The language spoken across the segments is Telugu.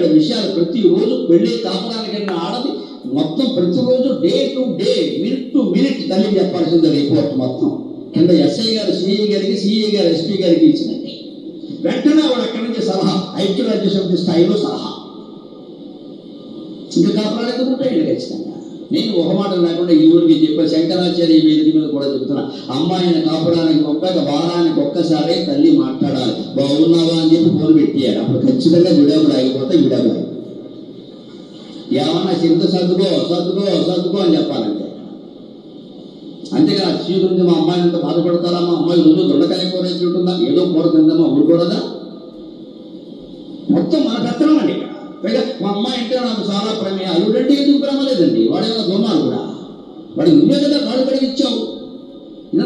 ఇక్కడ విషయాలు ప్రతిరోజు పెళ్ళి కాపడానికైనా ఆడది మొత్తం ప్రతిరోజు day to day minute to minute తల్లి చెప్పాల్సింది రిపోర్ట్ మొత్తం. కింద ఎస్ఐ గారు సిఐ గారికి సిఐ గారు ఎస్పీ గారికి ఇచ్చినట్టే. వెంటనే వాడు అక్కడి నుంచి సలహా ఐక్యరాజ్య సమితి స్థాయిలో సలహా. ఇంకా కాపురాలు ఎందుకు ఉంటాయండి ఖచ్చితంగా? నేను ఒక మాట లేకుండా ఈ ఊరికి చెప్పే శంకరాచార్య వేదిక మీద కూడా చెప్తున్నా. అమ్మాయిని కాపురానికి పంపాక వారానికి ఒక్కసారి తల్లి మాట్లాడాలి. బాగున్నావా అని చెప్పి ఫోన్ పెట్టేయాలి అప్పుడు ఖచ్చితంగా విడాకులు ఆగిపోతే విడాకులు ఏమన్నా చింత సర్దుకో సర్దుకో సర్దుకో అని చెప్పాలంటే. అంతేగా చీ గురించి మా అమ్మాయి ఎంత బాధపడతారా మా అమ్మాయి రోజు దొండకాయ కూర ఉంటుందా? ఏదో కూర తిందామా ఊరుకూడదా మొత్తం మన పెత్తనం అండి పైగా మా అమ్మాయి అంటే నాకు చాలా ప్రేమ అల్లుడంటే ఎందుకు ప్రేమ లేదండి? వాడేమో దొంగలు కూడా. వాడు నువ్వే కదా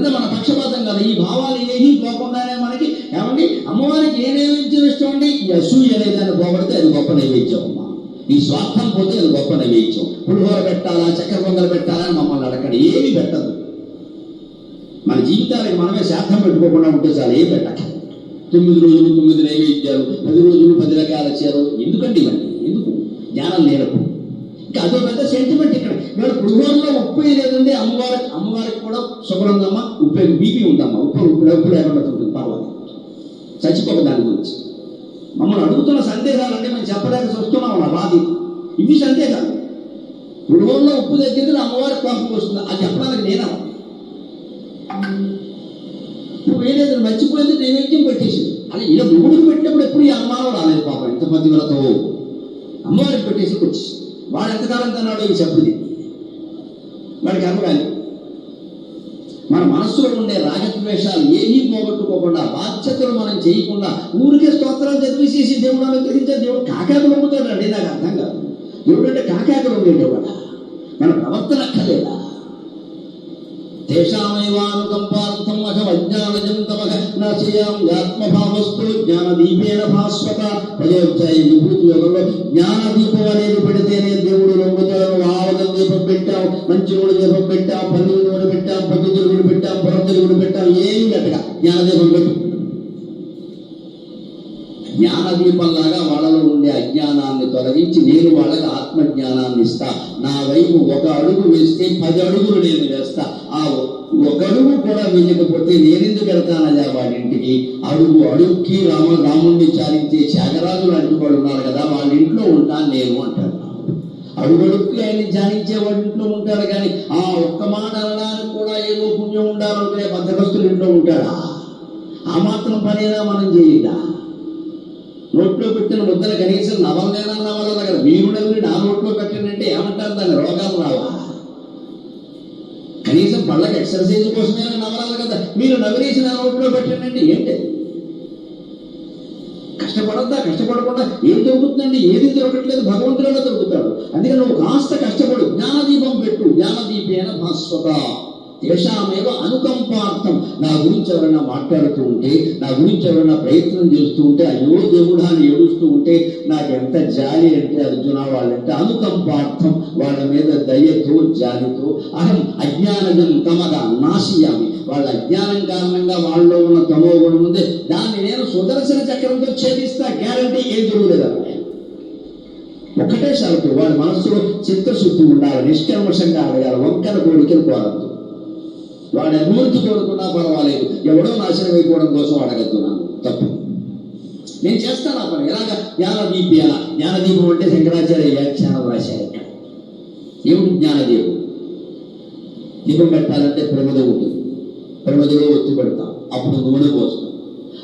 ఇదంతా మన పక్షపాతం కదా. ఈ భావాలు ఏమీ పోకుండానే మనకి ఏమండి? అమ్మవారికి ఏ నైవేద్యం ఇష్టం అండి ఈ అసూయ అనేదాన్ని పోగొడితే అది గొప్ప నైవేద్యం అమ్మ. ఈ స్వార్థం పోతే అది గొప్ప నైవేద్యం. పులిహోర పెట్టాలా? చక్కెర పొంగలు పెట్టాలా? అని మమ్మల్ని అడగండి. ఏమీ పెట్టదు. మన జీవితానికి మనమే శాతం పెట్టుకోకుండా ఉంటే చాలు ఏం పెట్టక. తొమ్మిది రోజులు తొమ్మిది నైవేద్యాలు పది రోజులు పది రకాల చేరు ఎందుకండి ఇవన్నీ? ఎందుకు? జ్ఞానం లేనప్పుడు. ఇంకా అదో పెద్ద సెంటిమెంట్ లేదండి అమ్మవారికి అమ్మవారికి కూడా శుభ్రం ఉందమ్మా ఉప్పు బీపీ ఉందమ్మా. ఉప్పు ఉప్పు ఉప్పు పర్వాలేదు. చచ్చిపోక దాని గురించి. మమ్మల్ని అడుగుతున్న సందేహాలు అంటే మేము చెప్పలేక చూస్తున్నాం నా బాధ ఇవి సందేహాలు. పులిహోరలో ఉప్పు తగ్గింది అమ్మవారికి కోపం వస్తుంది. అది చెప్పడానికి నేనా? నువ్వు వేరేది మర్చిపోయింది నైవేద్యం పెట్టేసింది. అలా ఇలా మూడుకు పెట్టినప్పుడు ఎప్పుడు ఈ అనుమానం రాలేదు పాపం. ఎంత మంది అమ్మవారికి పెట్టేసి వచ్చి వాడు ఎంతకాలం తన్నాడో ఇవి చెప్పుది వాడికి అమ్మగాలి మన మనస్సులో ఉండే రాగద్వేషాలు ఏమీ పోగొట్టుకోకుండా బాధ్యతలు మనం చేయకుండా ఊరికే స్తోత్రాలు చదివేసేసి దేవుడు అనుగ్రహించే దేవుడు కాకాకులు అమ్ముతాడండి నాకు అర్థం కాదు. దేవుడు అంటే కాకాకులు ఉండేవాడ మన ప్రవర్తన అక్కర్లేదా? తేషామైవానుకంపార్థం అహం అజ్ఞానజం తమహ నాశయాం ఆత్మభావస్తు జ్ఞానదీపేన భాస్వత పదోధ్యాయ విభూతి యోగంలో జ్ఞానదీపం అనేది పెడితేనే దేవుడు రొంగుతాడు ఆవద దీపం పెట్టాం మంచి నూనె దీపం పెట్టాం పల్లి కూడా పెట్టాం పద్ధతులు కూడా పెట్టాం పొరతులు కూడా పెట్టాం ఏం గట్టగా జ్ఞాన దీపం పెట్టు జ్ఞానదీపంలాగా వాళ్ళలో ఉండే అజ్ఞానాన్ని తొలగించి నేను వాళ్ళకి ఆత్మజ్ఞానాన్ని ఇస్తా. నా వైపు ఒక అడుగు వేస్తే పది అడుగులు నేను వేస్తా. ఆ ఒక అడుగు కూడా వేయకపోతే నేనెందుకు వెళ్తానయ్యా వాడింటికి అడుగు అడుగుకి రామ రాముణ్ణి చాలించే త్యాగరాజు లాంటి ఉన్నారు కదా వాళ్ళ ఇంట్లో ఉంటాను నేను అంటారు. అడుగడుక్కి ఆయన్ని ధ్యానించే వాడి ఇంట్లో ఉంటారు కానీ ఆ ఒక్క మాట అనడానికి కూడా ఏదో పుణ్యం ఉండాలనుకునే బద్దకస్తులు ఇంట్లో ఉంటారా? ఆ మాత్రం పనేనా మనం చేయదా? నోట్లో పెట్టిన ముద్దలు కనీసం నవలనేనా నవల కదా? మీరు నా నోట్లో పెట్టినంటే ఏమంటారు దాని రోగాలు రావా? కనీసం పళ్ళకి ఎక్సర్సైజ్ కోసమే నవలాలి కదా? మీరు నవరేసిన నా నోట్లో పెట్టినంటే ఏంటి? కష్టపడద్దా? కష్టపడకుండా ఏం దొరుకుతుందండి? ఏది దొరకట్లేదు భగవంతుడే దొరుకుతాడు. అందుకని నువ్వు కాస్త కష్టపడు. జ్ఞానదీపం పెట్టు. జ్ఞానదీపేన భాస్వత. యశామేవ అనుకంపార్థం. నా గురించి ఎవరైనా మాట్లాడుతూ ఉంటే నా గురించి ఎవరైనా ప్రయత్నం చేస్తూ ఉంటే అయ్యో దేవుడా అని ఏడుస్తూ ఉంటే నాకు ఎంత జాలి అంటే అర్జున వాళ్ళంటే అనుకంపార్థం. వాళ్ళ మీద దయతో జాలితో అహం అజ్ఞానజం తమగా నాశయామి. వాళ్ళ అజ్ఞానం కారణంగా వాళ్ళలో ఉన్న తమో గుణం ఉంది. దాన్ని నేను సుదర్శన చక్రంతో ఛేదిస్తా గ్యారంటీ ఏం జరుగులేదా ఒకటే షరతు వాడి మనసులో చిత్తశుద్ధి ఉండాలి నిష్కర్మషంగా అడగాలి వంకర కోరికలు కోరద్దు. వాడి అభివృద్ధి కోరుకున్నా పర్వాలేదు ఎవడో నాశనం అయిపోవడం కోసం అడగద్దున్నాను తప్పు. నేను చేస్తాను ఆ పని. ఎలాగ? జ్ఞానదీపి ఎలా జ్ఞానదీపం అంటే శంకరాచార్య వ్యాఖ్యానం రాశారు. ఇక్కడ ఏమిటి జ్ఞానదీపం దీపం పెట్టాలంటే ప్రమిద ఉంటుంది. ప్రమిదలో ఒత్తి పెడతాం అప్పుడు నూనె పోస్తాం.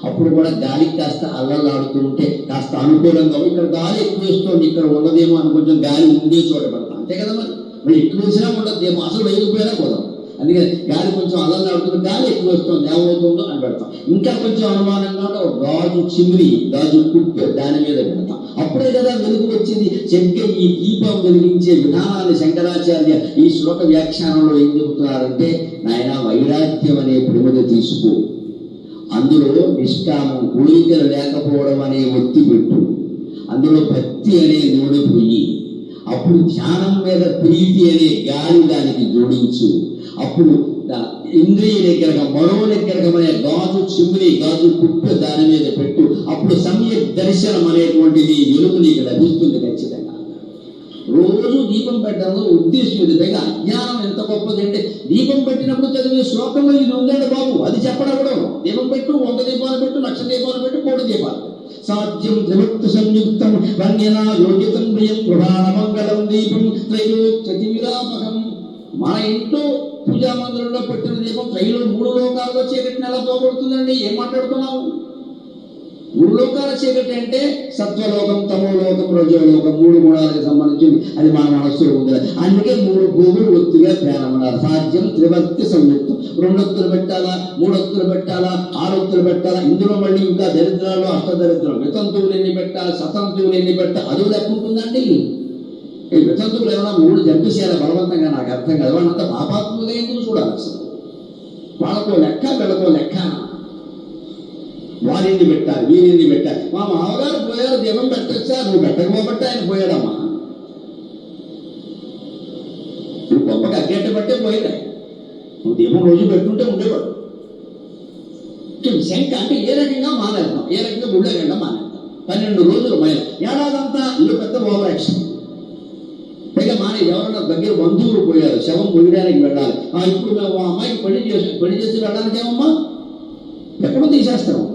అప్పుడు కూడా గాలికి కాస్త అల్లలాడుతుంటే కాస్త అనుకూలంగా ఇక్కడ గాలి ఎక్కువ వేస్తుంది. ఇక్కడ ఉన్నదేమో అని కొంచెం గాలి ఉండే చోట పెడతాం. అంతే కదా మరి? మరి ఎక్కువ వేసినా ఉండదేమో అసలు వేయకపోయినా పోదాం. అందుకే గాలి కొంచెం అల్లలాడుతుంది గాలి ఎక్కువ వస్తుంది ఏమవుతుందో అని పెడతాం. ఇంకా కొంచెం అనుమానంగా ఉంటే ఒక గాజు చిమ్ని గాజు కుట్టు దాని మీద పెడతాం. అప్పుడే కదా వెలుగు వచ్చింది. చెక్క ఈ దీపం వెలిగించే విధానాన్ని శంకరాచార్య ఈ శ్లోక వ్యాఖ్యానంలో ఏం చెబుతున్నారంటే నాయన వైరాగ్యం అనే ప్రమిద తీసుకో. అందులో నిష్కామం కోరికలు లేకపోవడం అనే ఒత్తి పెట్టు. అందులో భక్తి అనే నూనె పొయ్యి అప్పుడు ధ్యానం మీద ప్రీతి అనే గాలి దానికి జోడించు. అప్పుడు ఇంద్రియ నిగ్రహం మరో నిగ్రహం అనే గాజు చిమ్మిని గాజు పుట్టు దాని మీద పెట్టు. అప్పుడు సమయ దర్శనం అనేటువంటిది వెలుగు నీకు లభిస్తుంది ఖచ్చితంగా. రోజు దీపం పెట్టడంలో ఉద్దేశం ఇది పైగా అజ్ఞానం ఎంత గొప్పది అంటే దీపం పెట్టినప్పుడు చదివే శ్లోకంలో ఇది ఉందండి బాబు. అది చెప్పడం కూడా దీపం పెట్టు వంద దీపాలు పెట్టు లక్ష దీపాలు పెట్టు కోటి దీపాలు పెట్టు. సాధ్యం త్రిభక్త సంయుక్తం వన్యనా యోగ్యతం ప్రియం ప్రధాన మంగళం దీపం త్రైలోక్యతిమిరాపకం మన ఇంట్లో పూజా మందిరంలో పెట్టిన దీపం త్రైలో మూడు లోకాల్లో చీకటిని ఎలా పోగొడుతుందండి? ఏం మాట్లాడుతున్నావు? మూడు లోకాల చీకటి అంటే సత్వలోకం తమోలోకం రజోలోకం మూడు గుణాలకు సంబంధించింది. అది మన మనస్సులో ఉంది అందుకే మూడు భూములు ఒత్తిగా పేరమన్నారు సాధ్యం త్రివర్తి సంయుక్తం. రెండొత్తులు పెట్టాలా? మూడొత్తులు పెట్టాలా? ఆరొత్తులు పెట్టాలా? ఇందులో మళ్ళీ ఇంకా దరిద్రాలు అష్టదరిద్రం వితంతువులు ఎన్ని పెట్టాలి? సతంతువులు ఎన్ని పెట్టాలి? అది లెక్క ఉంటుందండి ఈ వితంతువులు ఏమైనా మూడు జంపిసేయాలి బలవంతంగా నాకు అర్థం కాదు వాళ్ళంతా పాపాత్ములుగా ఎందుకు చూడాలి అసలు వాళ్ళకో లెక్క వీళ్ళకో లెక్క వారిని పెట్టాలి వీరిని పెట్టాలి మా మామగారు పోయారు దీపం పెట్టచ్చా నువ్వు పెట్టకపోబట్టి ఆయన పోయాడమ్మా నువ్వు గొప్పగా అగ్గేట బట్టే పోయాడు నువ్వు దీపం రోజు పెట్టుంటే ఉండేవాడు ఇంకా శంక అంటే ఏ రకంగా మానేద్దాం ఏ రకంగా గుళ్ళకి వెళ్ళడం మానేద్దాం పన్నెండు రోజులు మైల ఏడాదంతా ఇల్లు పెద్ద ఓవర్ యాక్షన్ పైగా మానే ఎవరన్నా దగ్గర బంధువులు పోయారు శవం పోయడానికి వెళ్ళాలి. ఆ ఇప్పుడు మేము ఆ అమ్మాయికి పెళ్ళి చేసి పెళ్ళి చేసి వెళ్ళడానికి ఏమమ్మా ఎక్కడో తీసేస్తాం.